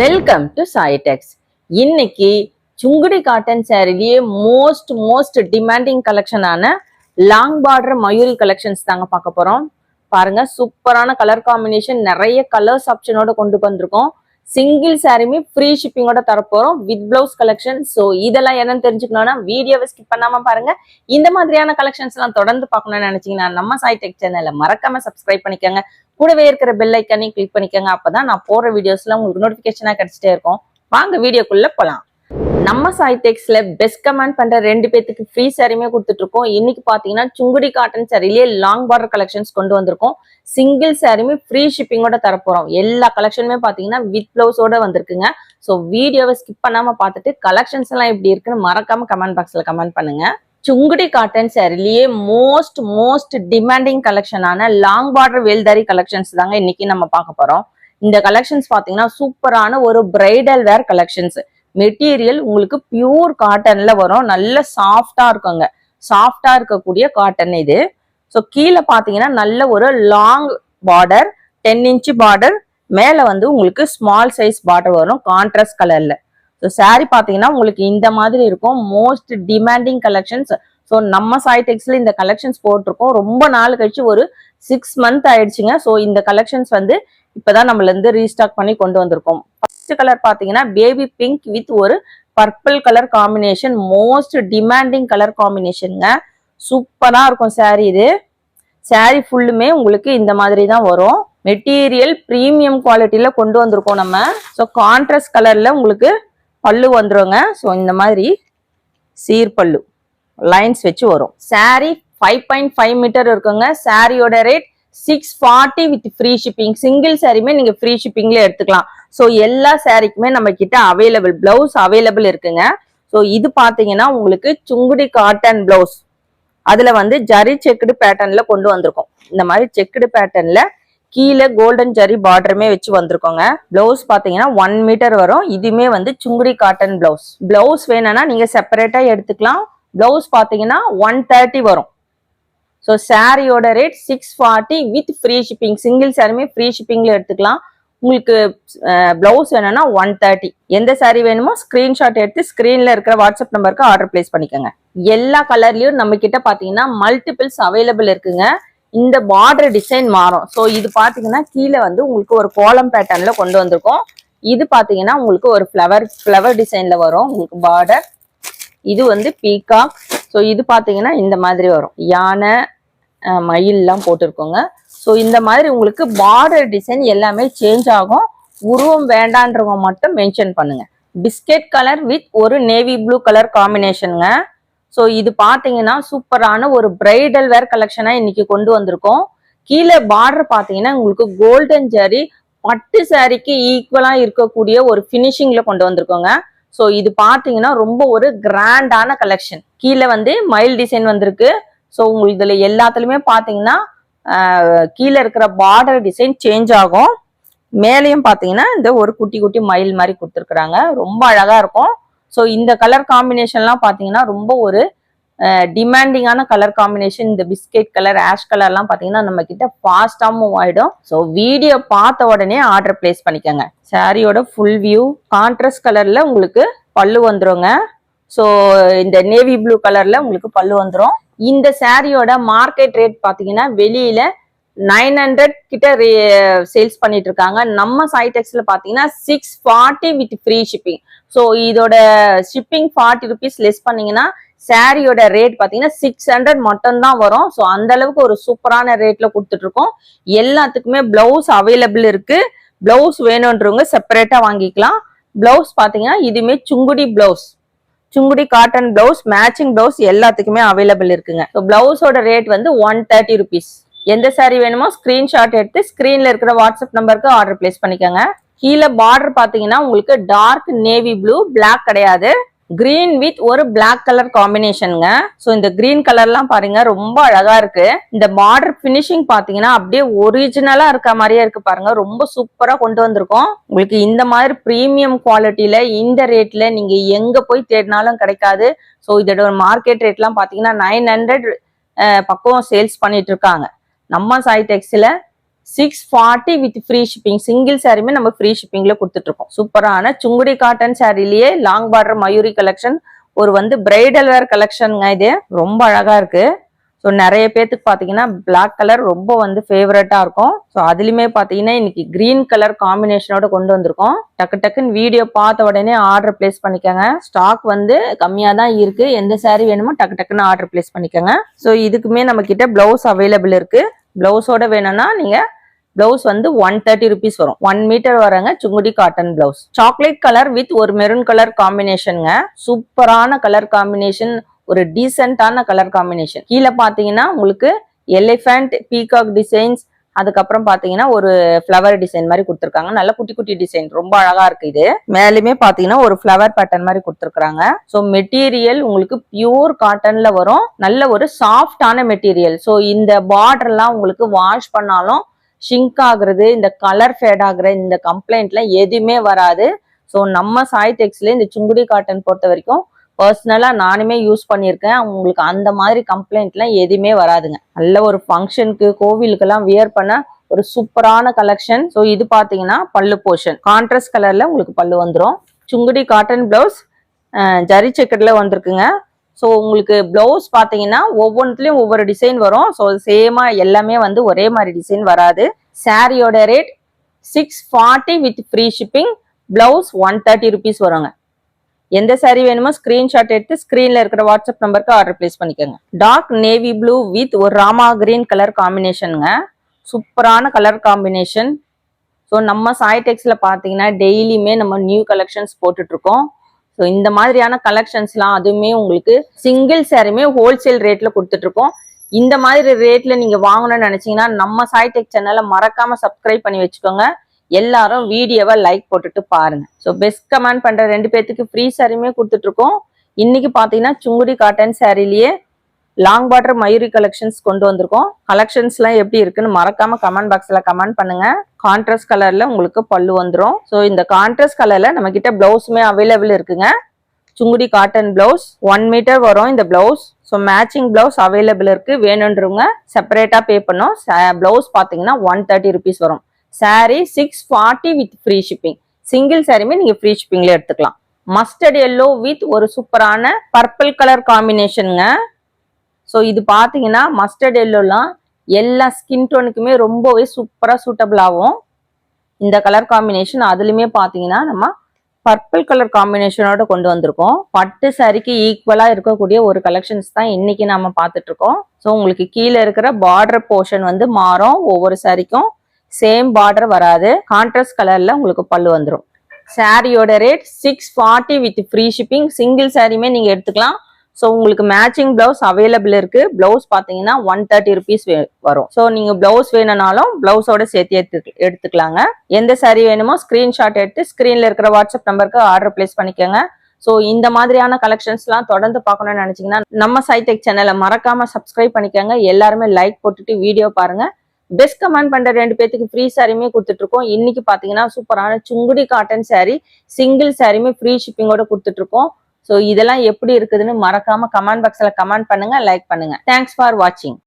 Welcome to Saitex இன்னைக்கு Sungudi cotton சேரீலயே most most demanding கலெக்ஷனான லாங் பார்டர் மயூரி கலெக்ஷன்ஸ் தாங்க பார்க்க போறோம். பாருங்க சூப்பரான கலர் காம்பினேஷன் நிறைய கலர்ஸ் ஆப்ஷனோட கொண்டு வந்திருக்கோம். சிங்கிள் சாரியுமே ஃப்ரீ ஷிப்பிங்கோட தரப்போறோம். வித் பிளவுஸ் கலெக்ஷன் ஸோ இதெல்லாம் என்னன்னு தெரிஞ்சுக்கணும்னா வீடியோவை ஸ்கிப் பண்ணாம பாருங்க. இந்த மாதிரியான கலெக்ஷன்ஸ் எல்லாம் தொடர்ந்து பார்க்கணும்னு நினைச்சீங்கன்னா நம்ம சாய்டெக் சேனலை மறக்காம சப்ஸ்கிரைப் பண்ணிக்கோங்க. கூடவே இருக்கிற பெல் ஐக்கானையும் கிளிக் பண்ணிக்கோங்க. அப்பதான் நான் போற வீடியோஸ்லாம் உங்களுக்கு நோட்டிபிகேஷனா கிடைச்சிட்டே இருக்கும். வாங்க வீடியோக்குள்ள போலாம். நம்ம சாய்டெக்ஸ்ல பெஸ்ட் கமெண்ட் பண்ற ரெண்டு பேத்துக்கு ஃப்ரீ சாரியுமே கொடுத்துட்டு இருக்கோம் இன்னைக்கு பாத்தீங்கன்னா சுங்குடி காட்டன் சாரிலேயே லாங் பார்டர் கலெக்ஷன்ஸ் கொண்டு வந்திருக்கோம். சிங்கிள் சாரியுமே ஃப்ரீ ஷிப்பிங்கோட தரப்போறோம். எல்லா கலெக்ஷனுமே பாத்தீங்கன்னா வித் பிளவுஸோட வந்திருக்குங்க. ஸோ வீடியோவை ஸ்கிப் பண்ணாம பார்த்துட்டு கலெக்ஷன்ஸ் எல்லாம் எப்படி இருக்குன்னு மறக்காம கமெண்ட் பாக்ஸ்ல கமெண்ட் பண்ணுங்க. சுங்குடி காட்டன் சாரிலேயே மோஸ்ட் மோஸ்ட் டிமாண்டிங் கலெக்ஷனான லாங் பார்டர் வேல்தாரி கலெக்ஷன்ஸ் தாங்க இன்னைக்கு நம்ம பார்க்க போறோம். இந்த கலெக்ஷன்ஸ் பாத்தீங்கன்னா சூப்பரான ஒரு பிரைடல் வேர் கலெக்ஷன்ஸ் மெட்டீரியல் உங்களுக்கு பியூர் காட்டன்ல வரும். நல்ல சாஃப்டா இருக்குங்க. சாஃப்டா இருக்கக்கூடிய காட்டன் இது. ஸோ கீழே பார்த்தீங்கன்னா நல்ல ஒரு long border ten inch border மேல வந்து உங்களுக்கு ஸ்மால் சைஸ் பார்டர் வரும் கான்ட்ராஸ்ட் கலர்ல ஸோ சாரி பார்த்தீங்கன்னா உங்களுக்கு இந்த மாதிரி இருக்கும். மோஸ்ட் டிமாண்டிங் கலெக்ஷன்ஸ் ஸோ நம்ம சாய்டெக்ஸ்ல இந்த கலெக்ஷன்ஸ் போட்டிருக்கோம். ரொம்ப நாள் கழிச்சு ஒரு சிக்ஸ் மந்த் ஆயிடுச்சுங்க. ஸோ இந்த கலெக்ஷன்ஸ் வந்து இப்போதான் நம்மள இருந்து ரீஸ்டாக் பண்ணி கொண்டு வந்திருக்கோம். நெக்ஸ்ட் கலர் பார்த்தீங்கன்னா பேபி பிங்க் வித் ஒரு purple colour combination most demanding colour காம்பினேஷனுங்க சூப்பராக இருக்கும் saree இது. Saree ஃபுல்லுமே உங்களுக்கு இந்த மாதிரி தான் வரும். மெட்டீரியல் ப்ரீமியம் குவாலிட்டியில் கொண்டு வந்திருக்கோம் நம்ம. ஸோ கான்ட்ராஸ்ட் கலரில் உங்களுக்கு பல்லு வந்துருங்க. ஸோ இந்த மாதிரி சீர் பல்லு லைன்ஸ் வச்சு வரும். Saree five point five metre இருக்குங்க. சாரியோட rate six forty with free shipping single சாரியுமே நீங்கள் ஃப்ரீ ஷிப்பிங்லேயே எடுத்துக்கலாம். ஸோ எல்லா சேரீக்குமே நம்ம கிட்ட அவைலபிள் பிளவுஸ் அவைலபிள் இருக்குங்க. ஸோ இது பார்த்தீங்கன்னா உங்களுக்கு சுங்குடி காட்டன் பிளவுஸ் அதுல வந்து ஜரி செக்குடு பேட்டர்ன்ல கொண்டு வந்திருக்கோம். இந்த மாதிரி செக்குடு பேட்டர்ன்ல கீழே கோல்டன் ஜரி பார்டருமே வச்சு வந்திருக்கோங்க. பிளவுஸ் பார்த்தீங்கன்னா ஒன் மீட்டர் வரும். இதுவுமே வந்து சுங்குடி காட்டன் பிளவுஸ் பிளவுஸ் வேணும்னா நீங்க செப்பரேட்டா எடுத்துக்கலாம். பிளவுஸ் பார்த்தீங்கன்னா ஒன் தேர்ட்டி வரும். ஸோ சாரியோட rate six forty with free shipping single சாரியுமே ஃப்ரீ ஷிப்பிங்ல எடுத்துக்கலாம். உங்களுக்கு பிளவுஸ் வேணும்னா ஒன் தேர்ட்டி எந்த சாரீ வேணுமோ ஸ்கிரீன்ஷாட் எடுத்து ஸ்கிரீன்ல இருக்கிற வாட்ஸ்அப் நம்பருக்கு ஆர்டர் பிளேஸ் பண்ணிக்கோங்க. எல்லா கலர்லயும் நம்ம கிட்ட பாத்தீங்கன்னா மல்டிபிள்ஸ் அவைலபிள் இருக்குங்க. இந்த பார்டர் டிசைன் மாறும். ஸோ இது பாத்தீங்கன்னா கீழே வந்து உங்களுக்கு ஒரு கோலம் பேட்டர்ன்ல கொண்டு வந்திருக்கோம். இது பாத்தீங்கன்னா உங்களுக்கு ஒரு ஃப்ளவர் ஃப்ளவர் டிசைன்ல வரும். உங்களுக்கு பார்டர் இது வந்து பீகாக் ஸோ இது பாத்தீங்கன்னா இந்த மாதிரி வரும். யானை அஹ், மயில்லாம் போட்டிருக்கோங்க. ஸோ இந்த மாதிரி உங்களுக்கு பார்டர் டிசைன் எல்லாமே சேஞ்ச் ஆகும். உருவம் வேண்டான்றவங்க மட்டும் மென்ஷன் பண்ணுங்க. பிஸ்கெட் கலர் வித் ஒரு நேவி ப்ளூ கலர் காம்பினேஷனுங்க ஸோ இது பார்த்தீங்கன்னா சூப்பரான ஒரு பிரைடல் வேர் கலெக்ஷனாக இன்னைக்கு கொண்டு வந்திருக்கோம். கீழே பார்டர் பார்த்தீங்கன்னா உங்களுக்கு கோல்டன் ஜரி பட்டு சாரிக்கு ஈக்குவலாக இருக்கக்கூடிய ஒரு ஃபினிஷிங்கில் கொண்டு வந்திருக்கோங்க. ஸோ இது பார்த்தீங்கன்னா ரொம்ப ஒரு கிராண்டான கலெக்ஷன் கீழே வந்து மயில் டிசைன் வந்திருக்கு. ஸோ உங்களுக்கு இதில் எல்லாத்துலயுமே பார்த்தீங்கன்னா கீழே இருக்கிற பார்டர் டிசைன் சேஞ்ச் ஆகும். மேலேயும் பார்த்தீங்கன்னா இந்த ஒரு குட்டி குட்டி மயில் மாதிரி கொடுத்துருக்குறாங்க. ரொம்ப அழகாக இருக்கும். ஸோ இந்த கலர் காம்பினேஷன்லாம் பார்த்தீங்கன்னா ரொம்ப ஒரு டிமாண்டிங்கான கலர் காம்பினேஷன் இந்த பிஸ்கெட் கலர் ஆஷ் கலர்லாம் பார்த்தீங்கன்னா நம்ம கிட்ட ஃபாஸ்டாக மூவ் ஆகிடும் ஸோ வீடியோ பார்த்த உடனே ஆர்டர் பிளேஸ் பண்ணிக்கோங்க. சாரியோட ஃபுல் வியூ கான்ட்ரஸ்ட் கலரில் உங்களுக்கு பல்லு வந்துருங்க. ஸோ இந்த நேவி ப்ளூ கலர்ல உங்களுக்கு பல்லு வந்துடும் இந்த சாரியோட மார்க்கெட் ரேட் பார்த்தீங்கன்னா வெளியில நைன் ஹண்ட்ரட் கிட்ட சேல்ஸ் பண்ணிட்டு இருக்காங்க நம்ம சைடெக்ஸ்ல பாத்தீங்கன்னா six forty with free shipping so இதோட ஷிப்பிங் ஃபார்ட்டி ருபீஸ் லெஸ் பண்ணீங்கன்னா சாரியோட ரேட் பார்த்தீங்கன்னா சிக்ஸ் ஹண்ட்ரட் மட்டும் தான் வரும். ஸோ அந்த அளவுக்கு ஒரு சூப்பரான ரேட்ல கொடுத்துட்டு இருக்கோம் எல்லாத்துக்குமே பிளவுஸ் அவைலபிள் இருக்கு. பிளவுஸ் வேணுன்றவங்க செப்பரேட்டா வாங்கிக்கலாம். பிளவுஸ் பார்த்தீங்கன்னா இதுவுமே sungudi blouse sungudi cotton blouse matching blouse எல்லாத்துக்குமே அவைலபிள் இருக்குங்க. ஸோ பிளவுஸோட ரேட் வந்து ஒன் தேர்ட்டி ருபீஸ் எந்த சாரீ வேணுமோ ஸ்கிரீன்ஷாட் எடுத்து ஸ்கிரீன்ல இருக்கிற வாட்ஸ்அப் நம்பருக்கு ஆர்டர் பிளேஸ் பண்ணிக்கோங்க. கீழே பார்டர் பாத்தீங்கன்னா உங்களுக்கு டார்க் நேவி ப்ளூ பிளாக் கிடையாது. கிரீன் வித் ஒரு பிளாக் கலர் காம்பினேஷனுங்க ஸோ இந்த கிரீன் கலர்லாம் பாருங்க ரொம்ப அழகா இருக்கு. இந்த பார்டர் ஃபினிஷிங் பாத்தீங்கன்னா அப்படியே ஒரிஜினலா இருக்க மாதிரியே இருக்கு பாருங்க. ரொம்ப சூப்பரா கொண்டு வந்திருக்கோம். உங்களுக்கு இந்த மாதிரி ப்ரீமியம் குவாலிட்டியில இந்த ரேட்ல நீங்க எங்க போய் தேடினாலும் கிடைக்காது. ஸோ இதோட மார்க்கெட் ரேட்லாம் பாத்தீங்கன்னா நைன் ஹண்ட்ரட் பக்கம் சேல்ஸ் பண்ணிட்டு இருக்காங்க. நம்ம Sai டெக்ஸ்ல six forty with free shipping single சாரியுமே நம்ம ஃப்ரீ ஷிப்பிங்ல கொடுத்துட்டு இருக்கோம் சூப்பரான சுங்குடி காட்டன் சாரிலேயே லாங் பார்டர் மயூரி கலெக்ஷன் ஒரு வந்து பிரைடல் வேர் கலெக்ஷனுங்க இது. ரொம்ப அழகா இருக்கு. ஸோ நிறைய பேர்த்துக்கு பார்த்தீங்கன்னா பிளாக் கலர் ரொம்ப வந்து ஃபேவரட்டாக இருக்கும். ஸோ அதுலேயுமே பார்த்தீங்கன்னா இன்னைக்கு க்ரீன் கலர் காம்பினேஷனோட கொண்டு வந்திருக்கோம். டக்கு டக்குன்னு வீடியோ பார்த்த உடனே ஆர்டர் பிளேஸ் பண்ணிக்கோங்க. ஸ்டாக் வந்து கம்மியாக தான் இருக்குது எந்த சாரீ வேணுமோ டக்கு டக்குன்னு ஆர்டர் பிளேஸ் பண்ணிக்கோங்க. ஸோ இதுக்குமே நம்மக்கிட்ட ப்ளவுஸ் அவைலபிள் இருக்குது ப்ளவுஸோட வேணும்னா நீங்கள் பிளவுஸ் வந்து ஒன் தேர்ட்டி ருபீஸ் வரும். ஒன் மீட்டர் வரங்க Sungudi cotton blouse chocolate colour with ஒரு மெரூன் கலர் காம்பினேஷனுங்க சூப்பரான கலர் காம்பினேஷன் ஒரு டீசென்டான கலர் காம்பினேஷன் கீழே பாத்தீங்கன்னா உங்களுக்கு எலிஃபண்ட் பீகாக் டிசைன்ஸ் அதுக்கப்புறம் பாத்தீங்கன்னா ஒரு ஃப்ளவர் டிசைன் மாதிரி கொடுத்துருக்காங்க. நல்ல குட்டி குட்டி டிசைன் ரொம்ப அழகா இருக்கு இது. மேலுமே பாத்தீங்கன்னா ஒரு ஃப்ளவர் பேட்டர்ன் மாதிரி கொடுத்துருக்காங்க ஸோ மெட்டீரியல் உங்களுக்கு பியூர் காட்டன்ல வரும். நல்ல ஒரு சாஃப்டான மெட்டீரியல் ஸோ இந்த பார்டர்லாம் உங்களுக்கு வாஷ் பண்ணாலும் ஷிங்க் ஆகுறது இந்த கலர் ஃபேட் ஆகுற இந்த கம்ப்ளைண்ட்லாம் எதுவுமே வராது. ஸோ நம்ம சாய் டெக்ஸ்ல இந்த சுங்குடி காட்டன் பொறுத்த வரைக்கும் பர்சனலாக நானுமே யூஸ் பண்ணியிருக்கேன். உங்களுக்கு அந்த மாதிரி கம்ப்ளைண்ட்லாம் எதுவுமே வராதுங்க. நல்ல ஒரு ஃபங்க்ஷனுக்கு கோவிலுக்கெல்லாம் வியர் பண்ண ஒரு சூப்பரான கலெக்ஷன் ஸோ இது பார்த்தீங்கன்னா பல்லு போர்ஷன் கான்ட்ராஸ்ட் கலரில் உங்களுக்கு பல்லு வந்துடும் சுங்குடி காட்டன் பிளவுஸ் ஜரி செக்கெட்டில் வந்திருக்குங்க. ஸோ உங்களுக்கு பிளவுஸ் பார்த்தீங்கன்னா ஒவ்வொன்றுத்துலையும் ஒவ்வொரு டிசைன் வரும். ஸோ சேமாக எல்லாமே வந்து ஒரே மாதிரி டிசைன் வராது. சாரியோட rate six forty with free shipping blouse one thirty rupees வருங்க. எந்த saree வேணுமோ ஸ்க்ரீன்ஷாட் எடுத்து ஸ்க்ரீனில் இருக்கிற வாட்ஸ்அப் நம்பருக்கு ஆர்டர் பிளேஸ் பண்ணிக்கோங்க. டார்க் நேவி ப்ளூ வித் ஒரு ராமா கிரீன் கலர் காம்பினேஷனுங்க சூப்பரான கலர் காம்பினேஷன் ஸோ நம்ம சாய்டெக்ஸில் பார்த்தீங்கன்னா டெய்லியுமே நம்ம நியூ கலெக்ஷன்ஸ் போட்டுட்ருக்கோம். ஸோ இந்த மாதிரியான கலெக்ஷன்ஸ்லாம் அதுவுமே உங்களுக்கு சிங்கிள் சேரீமே ஹோல்சேல் ரேட்ல கொடுத்துட்டு இருக்கோம் இந்த மாதிரி ரேட்ல நீங்க வாங்கணும்னு நினைச்சீங்கன்னா நம்ம சாய் டெக் சேனலை மறக்காம சப்ஸ்கிரைப் பண்ணி வச்சுக்கோங்க. எல்லாரும் வீடியோவை லைக் போட்டுட்டு பாருங்க. ஸோ பெஸ்ட் கமெண்ட் பண்ற ரெண்டு பேர்த்துக்கு ஃப்ரீ சாரியுமே கொடுத்துட்டு இருக்கோம் இன்னைக்கு பாத்தீங்கன்னா சுங்குடி காட்டன் சாரிலேயே லாங் பார்டர் மயூரி கலெக்ஷன்ஸ் கொண்டு வந்திருக்கோம். கலெக்ஷன்ஸ்லாம் எப்படி இருக்குன்னு மறக்காம கமெண்ட் பாக்ஸில் கமெண்ட் பண்ணுங்க. கான்ட்ராஸ்ட் கலரில் உங்களுக்கு பல்லு வந்துடும் ஸோ இந்த கான்ட்ராஸ்ட் கலரில் நம்ம கிட்ட பிளவுஸுமே அவைலபிள் இருக்குங்க. Sungudi cotton blouse one metre வரும் இந்த blouse so matching blouse available இருக்கு. வேணுன்றவங்க செப்பரேட்டாக பே பண்ணோம். பிளவுஸ் பார்த்தீங்கன்னா ஒன் தேர்ட்டி ருபீஸ் வரும். Sari six forty with free shipping single சாரியுமே நீங்கள் ஃப்ரீ ஷிப்பிங்கில் எடுத்துக்கலாம். மஸ்டர்ட் எல்லோ வித் ஒரு சூப்பரான பர்பிள் கலர் காம்பினேஷனுங்க ஸோ இது பார்த்தீங்கன்னா மஸ்டர்ட் எல்லோலாம் எல்லா ஸ்கின் டோனுக்குமே ரொம்பவே சூப்பராக சூட்டபிள் ஆகும் இந்த கலர் காம்பினேஷன் அதுலேயுமே பார்த்தீங்கன்னா நம்ம பர்பிள் கலர் காம்பினேஷனோட கொண்டு வந்திருக்கோம். பட்டு சரிக்கு ஈக்குவலாக இருக்கக்கூடிய ஒரு கலெக்ஷன்ஸ் தான் இன்னைக்கு நம்ம பார்த்துட்டு இருக்கோம் ஸோ உங்களுக்கு கீழே இருக்கிற பார்டர் போர்ஷன் வந்து மாறும் ஒவ்வொரு சாரிக்கும் சேம் பார்டர் வராது. கான்ட்ராஸ்ட் கலரில் உங்களுக்கு பல்லு வந்துடும் சாரியோட rate six forty with free shipping single சாரியுமே நீங்கள் எடுத்துக்கலாம். ஸோ உங்களுக்கு மேட்சிங் பிளவுஸ் அவைலபிள் இருக்கு. பிளவுஸ் பார்த்தீங்கன்னா ஒன் தேர்ட்டி ருபீஸ் வரும். ஸோ நீங்க பிளவுஸ் வேணும்னாலும் பிளவுஸோட சேர்த்து எடுத்து எடுத்துக்கலாங்க. எந்த சாரி வேணுமோ ஸ்கிரீன்ஷாட் எடுத்து ஸ்கிரீன்ல இருக்கிற வாட்ஸ்அப் நம்பருக்கு ஆர்டர் பிளேஸ் பண்ணிக்கோங்க. ஸோ இந்த மாதிரியான கலெக்ஷன்ஸ்லாம் தொடர்ந்து பார்க்கணும்னு நினைச்சீங்கன்னா நம்ம சைடெக் சேனலை மறக்காம சப்ஸ்கிரைப் பண்ணிக்கோங்க. எல்லாருமே லைக் போட்டுட்டு வீடியோ பாருங்க. பெஸ்ட் கமெண்ட் பண்ற ரெண்டு பேத்துக்கு ஃப்ரீ சாரியுமே கொடுத்துட்டு இருக்கோம். இன்னைக்கு பாத்தீங்கன்னா சூப்பரான சுங்குடி காட்டன் சாரி சிங்கிள் சாரியுமே ஃப்ரீ ஷிப்பிங்கோட கொடுத்துட்டு இருக்கோம். ஸோ இதெல்லாம் எப்படி இருக்குதுன்னு மறக்காம கமெண்ட் பாக்ஸ்ல கமெண்ட் பண்ணுங்க லைக் பண்ணுங்க. தேங்க்ஸ் ஃபார் வாட்சிங்